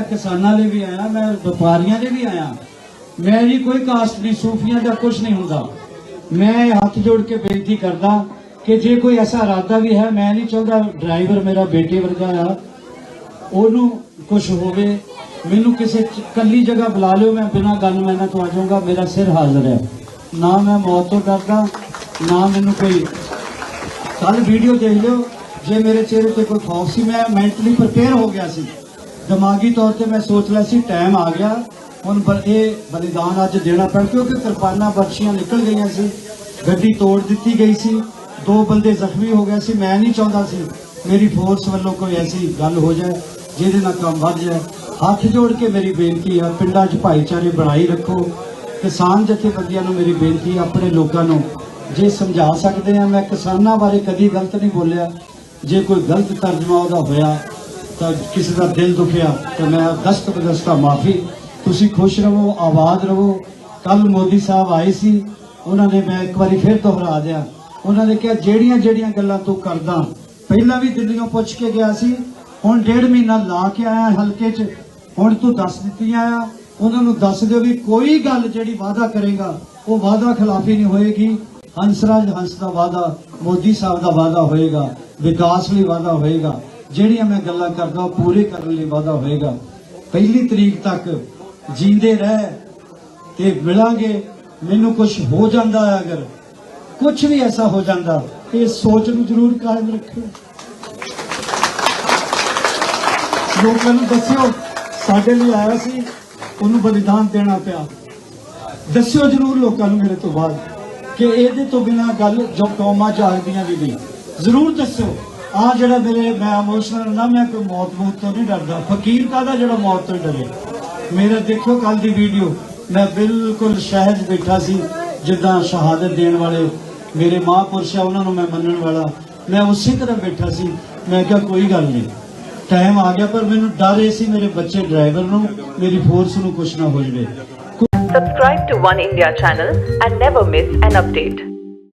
ਮੈਂ ਕਿਸਾਨਾਂ ਲਈ ਵੀ ਆਇਆ, ਮੈਂ ਵਪਾਰੀਆਂ ਲਈ ਵੀ ਆਇਆ। ਮੈਂ ਜੀ ਕੋਈ ਕਾਸਟ ਨਹੀਂ, ਸੂਫੀਆਂ ਦਾ ਕੁਝ ਨਹੀਂ ਹੁੰਦਾ। ਮੈਂ ਹੱਥ ਜੋੜ ਕੇ ਬੇਨਤੀ ਕਰਦਾ ਕਿ ਜੇ ਕੋਈ ਐਸਾ ਇਰਾਦਾ ਵੀ ਹੈ, ਮੈਂ ਨਹੀਂ ਚਾਹੁੰਦਾ ਡਰਾਈਵਰ ਮੇਰਾ ਬੇਟੇ ਵਰਗਾ ਆ, ਉਹਨੂੰ ਕੁਝ ਹੋਵੇ, ਮੈਨੂੰ ਕਿਸੇ ਚ- ਕੱਲੀ ਜਗ੍ਹਾ ਬੁਲਾ ਲਿਓ, ਮੈਂ ਬਿਨਾਂ ਗੱਲ ਮੈਨਾਂ ਤੋਂ ਆ ਜਾਊਂਗਾ, ਮੇਰਾ ਸਿਰ ਹਾਜ਼ਰ ਹੈ। ਨਾ ਮੈਂ ਮੌਤ ਤੋਂ ਡਰਦਾ, ਨਾ ਮੈਨੂੰ ਕੋਈ ਕੱਲ ਵੀਡੀਓ ਦੇਖ ਲਿਓ, ਜੇ ਮੇਰੇ ਚਿਹਰੇ ਤੇ ਕੋਈ ਖੌਫ ਸੀ, ਮੈਂ ਮੈਂਟਲੀ ਪ੍ਰਪੇਅਰ ਹੋ ਗਿਆ ਸੀ। ਦਿਮਾਗੀ ਤੌਰ ਤੇ ਮੈਂ ਸੋਚ ਲਿਆ ਸੀ ਟਾਈਮ ਆ ਗਿਆ। ਹੁਣ ਇਹ ਬਲੀਦਾਨ ਅੱਜ ਦੇਣਾ ਪੈਣ, ਕਿਉਂਕਿ ਕਿਰਪਾਨਾਂ ਬਰਛੀਆਂ ਨਿਕਲ ਗਈਆਂ ਸੀ। ਗੱਡੀ ਤੋੜ ਦਿੱਤੀ ਗਈ ਸੀ। ਦੋ ਬੰਦੇ ਜ਼ਖਮੀ ਹੋ ਗਏ ਸੀ। ਮੈਂ ਨਹੀਂ ਚਾਹੁੰਦਾ ਸੀ ਮੇਰੀ ਫੋਰਸ ਵੱਲੋਂ ਕੋਈ ਐਸੀ ਗੱਲ ਹੋ ਜਾਏ, ਜਿਹਦੇ ਨਾਲ ਕੰਮ ਵੱਧ ਜਾਏ। ਹੱਥ ਜੋੜ ਕੇ ਮੇਰੀ ਬੇਨਤੀ ਆ, ਪਿੰਡਾਂ 'ਚ ਭਾਈਚਾਰੇ ਬਣਾਈ ਰੱਖੋ। ਕਿਸਾਨ ਜਥੇਬੰਦੀਆਂ ਨੂੰ ਮੇਰੀ ਬੇਨਤੀ ਆਪਣੇ ਲੋਕਾਂ ਨੂੰ ਜੇ ਸਮਝਾ ਸਕਦੇ ਆ, ਮੈਂ ਕਿਸਾਨਾਂ ਬਾਰੇ ਕਦੀ ਗਲਤ ਨਹੀਂ ਬੋਲਿਆ। ਜੇ ਕੋਈ ਗਲਤ ਤਰਜਮਾ ਉਹਦਾ ਹੋਇਆ ਤਾਂ ਕਿਸੇ ਦਾ ਦਿਲ ਦੁਖਿਆ ਤਾਂ ਮੈਂ ਦਸਤ ਬਦਸਤਾ ਮਾਫੀ। ਤੁਸੀਂ ਖੁਸ਼ ਰਹੋ, ਆਬਾਦ ਰਹੋ। ਕੱਲ ਮੋਦੀ ਸਾਹਿਬ ਆਏ ਸੀ, ਉਹਨਾਂ ਨੇ ਮੈਂ ਇੱਕ ਵਾਰੀ ਫਿਰ ਦੁਹਰਾ ਦਿਆ। ਉਹਨਾਂ ਨੇ ਕਿਹਾ, ਜਿਹੜੀਆਂ ਜਿਹੜੀਆਂ ਗੱਲਾਂ ਤੂੰ ਕਰਦਾ, ਪਹਿਲਾਂ ਵੀ ਦਿੱਲੀੋਂ ਪੁੱਛ ਕੇ ਗਿਆ ਸੀ, ਹੁਣ ਡੇਢ ਮਹੀਨਾ ਲਾ ਕੇ ਆਇਆ ਹਲਕੇ 'ਚ, ਹੁਣ ਤੂੰ ਦੱਸ ਦਿੱਤੀਆਂ ਆ। ਉਹਨਾਂ ਨੂੰ ਦੱਸ ਦਿਓ ਵੀ ਕੋਈ ਗੱਲ ਜਿਹੜੀ ਵਾਅਦਾ ਕਰੇਗਾ, ਉਹ ਵਾਅਦਾ ਖਿਲਾਫੀ ਨਹੀਂ ਹੋਏਗੀ। ਹੰਸਰਾਜ ਹੰਸ ਦਾ ਵਾਅਦਾ, ਮੋਦੀ ਸਾਹਿਬ ਦਾ ਵਾਅਦਾ ਹੋਏਗਾ, ਵਿਕਾਸ ਲਈ ਵਾਅਦਾ ਹੋਏਗਾ। ਜਿਹੜੀਆਂ ਮੈਂ ਗੱਲਾਂ ਕਰਦਾ, ਉਹ ਪੂਰੇ ਕਰਨ ਲਈ ਵਾਅਦਾ ਹੋਏਗਾ। ਪਹਿਲੀ ਤਰੀਕ ਤੱਕ ਜੀਂਦੇ ਰਹਿ ਤੇ ਮਿਲਾਂਗੇ। ਮੈਨੂੰ ਕੁਝ ਹੋ ਜਾਂਦਾ ਹੈ ਅਗਰ। ਕੁਝ ਵੀ ਐਸਾ ਹੋ ਜਾਂਦਾ, ਇਹ ਸੋਚ ਨੂੰ ਜ਼ਰੂਰ ਕਾਇਮ ਰੱਖਿਓ। ਲੋਕਾਂ ਨੂੰ ਦੱਸਿਓ, ਸਾਡੇ ਲਈ ਆਇਆ ਸੀ, ਉਹਨੂੰ ਬਲੀਦਾਨ ਦੇਣਾ ਪਿਆ। ਦੱਸਿਓ ਜ਼ਰੂਰ ਲੋਕਾਂ ਨੂੰ ਮੇਰੇ ਤੋਂ ਬਾਅਦ ਕਿ ਇਹਦੇ ਤੋਂ ਬਿਨਾ ਗੱਲ ਜੋ ਕੌਮਾਂ ਚਾਹਦੀਆਂ ਵੀ ਨਹੀਂ। ਜ਼ਰੂਰ ਦੱਸਿਓ। ਆ ਜਿਹੜਾ ਮੇਰੇ ਮੈਂ ਇਮੋਸ਼ਨਲ ਨਾ ਮੈਂ ਕੋਈ ਮੌਤ ਮੌਤ ਤੋਂ ਨਹੀਂ ਡਰਦਾ। ਫਕੀਰ ਕਾਹਦਾ ਜਿਹੜਾ ਮੌਤ ਤੋਂ ਡਰੇ? ਮੇਰਾ ਦੇਖੋ ਕੱਲ ਦੀ ਵੀਡੀਓ ਮੈਂ ਬਿਲਕੁਲ ਸਹਿਜ ਬੈਠਾ ਸੀ, ਜਿੱਦਾਂ ਸ਼ਹਾਦਤ ਦੇਣ ਵਾਲੇ ਮੇਰੇ ਮਹਾਂਪੁਰਸ਼ ਆ, ਉਹਨਾਂ ਨੂੰ ਮੈਂ ਮੰਨਣ ਵਾਲਾ। ਮੈਂ ਉਸੇ ਤਰ੍ਹਾਂ ਬੈਠਾ ਸੀ। ਮੈਂ ਕਿਹਾ, ਕੋਈ ਗੱਲ ਨਹੀਂ। ਟਾਈਮ ਆ ਗਿਆ, ਪਰ ਮੈਨੂੰ ਡਰ ਇਹ ਸੀ ਮੇਰੇ ਬੱਚੇ ਡਰਾਈਵਰ ਨੂੰ, ਮੇਰੀ ਫੋਰਸ ਨੂੰ ਕੁਝ ਨਾ ਹੋ ਜਵੇ। Subscribe to One India channel and never miss an update.